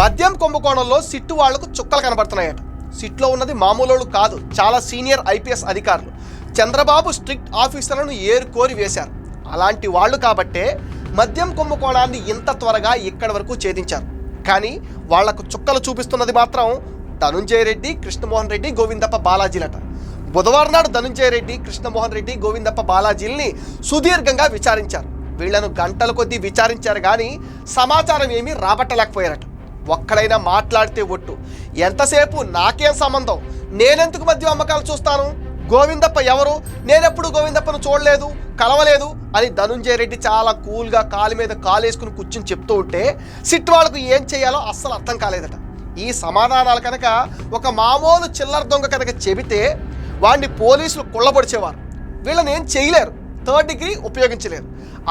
మద్యం కుంభకోణంలో సిట్టు వాళ్ళకు చుక్కలు కనబడుతున్నాయట. సిట్లో ఉన్నది మామూలు కాదు చాలా సీనియర్ ఐపీఎస్ అధికారులు. చంద్రబాబు స్ట్రిక్ట్ ఆఫీసర్లను ఏరుకోరి వేశారు. అలాంటి వాళ్ళు కాబట్టే మద్యం కుంభకోణాన్ని ఇంత త్వరగా ఇక్కడి వరకు ఛేదించారు. కానీ వాళ్ళకు చుక్కలు చూపిస్తున్నది మాత్రం ధనుంజయ రెడ్డి కృష్ణమోహన్ రెడ్డి గోవిందప్ప బాలాజీలట. బుధవారం నాడు ధనుంజయ రెడ్డి కృష్ణమోహన్ రెడ్డి గోవిందప్ప బాలాజీల్ని సుదీర్ఘంగా విచారించారు. వీళ్ళను గంటల కొద్దీ విచారించారు కానీ సమాచారం ఏమీ రాబట్టలేకపోయారట. ఒక్కడైనా మాట్లాడితే ఒట్టు. ఎంతసేపు నాకేం సంబంధం? నేనెందుకు మధ్య అమ్మకాలు చూస్తాను? గోవిందప్ప ఎవరు? నేనెప్పుడు గోవిందప్పను చూడలేదు కలవలేదు అని ధనుంజయ రెడ్డి చాలా కూల్గా కాలు మీద కాలు వేసుకుని కూర్చుని చెప్తూ ఉంటే సిట్ వాళ్ళకు ఏం చేయాలో అస్సలు అర్థం కాలేదట. ఈ సమాధానాలు కనుక ఒక మామూలు చిల్లర దొంగ కనుక చెబితే వాడిని పోలీసులు కుళ్ళబొడిచేవారు వీళ్ళని ఏం చేయలేరు. థర్డ్ డిగ్రీ ఉపయోగించలేరు.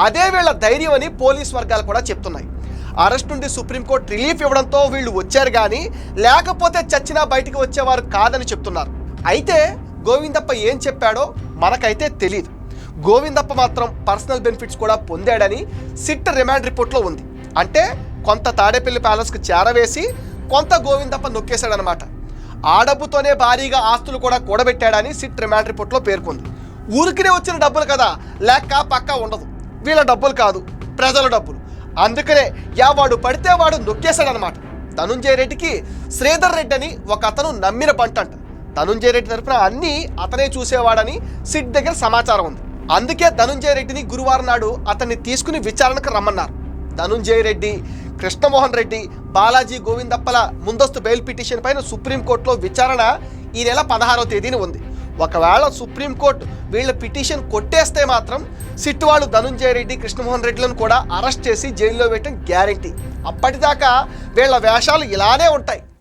అదే వీళ్ళ ధైర్యం అని పోలీస్ వర్గాలు కూడా చెప్తున్నాయి. అరెస్ట్ నుండి సుప్రీంకోర్టు రిలీఫ్ ఇవ్వడంతో వీళ్ళు వచ్చారు కానీ లేకపోతే చచ్చినా బయటికి వచ్చేవారు కాదని చెప్తున్నారు. అయితే గోవిందప్ప ఏం చెప్పాడో మనకైతే తెలియదు గోవిందప్ప మాత్రం పర్సనల్ బెనిఫిట్స్ కూడా పొందాడని సిట్ రిమాండ్ రిపోర్ట్లో ఉంది. అంటే కొంత తాడేపల్లి ప్యాలెస్కు చేరవేసి కొంత గోవిందప్ప నొక్కేశాడనమాట. ఆ డబ్బుతోనే భారీగా ఆస్తులు కూడా కూడబెట్టాడని సిట్ రిమాండ్ రిపోర్ట్లో పేర్కొంది. ఊరికినే వచ్చిన డబ్బులు కదా లేక పక్కా ఉండదు. వీళ్ళ డబ్బులు కాదు ప్రజల డబ్బులు. అందుకనే యా వాడు పడితే వాడు నొక్కేశాడనమాట. ధనుంజయ రెడ్డికి శ్రీధర్ రెడ్డి అని ఒక అతను నమ్మిన పంటంట. ధనుంజయ రెడ్డి తరఫున అన్నీ అతనే చూసేవాడని సిట్ దగ్గర సమాచారం ఉంది. అందుకే ధనుంజయ రెడ్డిని గురువారం నాడు అతన్ని తీసుకుని విచారణకు రమ్మన్నారు. ధనుంజయ రెడ్డి కృష్ణమోహన్ రెడ్డి బాలాజీ గోవిందప్పల ముందస్తు బెయిల్ పిటిషన్ పైన సుప్రీంకోర్టులో విచారణ ఈ నెల పదహారవ తేదీని ఉంది. ఒకవేళ సుప్రీంకోర్టు వీళ్ళ పిటిషన్ కొట్టేస్తే మాత్రం సిట్టు వాళ్ళు ధనుంజయ రెడ్డి కృష్ణమోహన్ రెడ్డిలను కూడా అరెస్ట్ చేసి జైల్లో వేయటం గ్యారంటీ. అప్పటిదాకా వీళ్ళ వేషాలు ఇలానే ఉంటాయి.